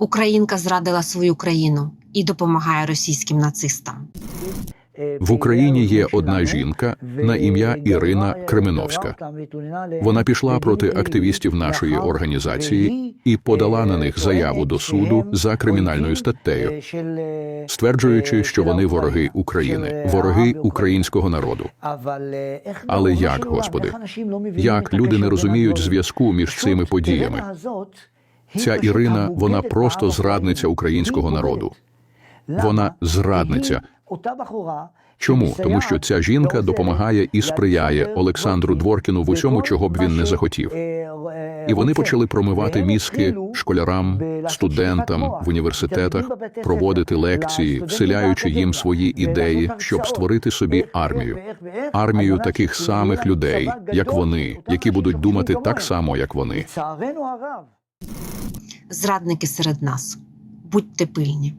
Українка зрадила свою країну і допомагає російським нацистам. В Україні є одна жінка на ім'я Ірина Кременовська. Вона пішла проти активістів нашої організації і подала на них заяву до суду за кримінальною статтею, стверджуючи, що вони вороги України, вороги українського народу. Але як, Господи, як люди не розуміють зв'язку між цими подіями? Ця Ірина, вона просто зрадниця українського народу. Вона зрадниця. Чому? Тому що ця жінка допомагає і сприяє Олександру Дворкіну в усьому, чого б він не захотів. І вони почали промивати мізки школярам, студентам в університетах, проводити лекції, вселяючи їм свої ідеї, щоб створити собі армію. Армію таких самих людей, як вони, які будуть думати так само, як вони. Зрадники серед нас. Будьте пильні.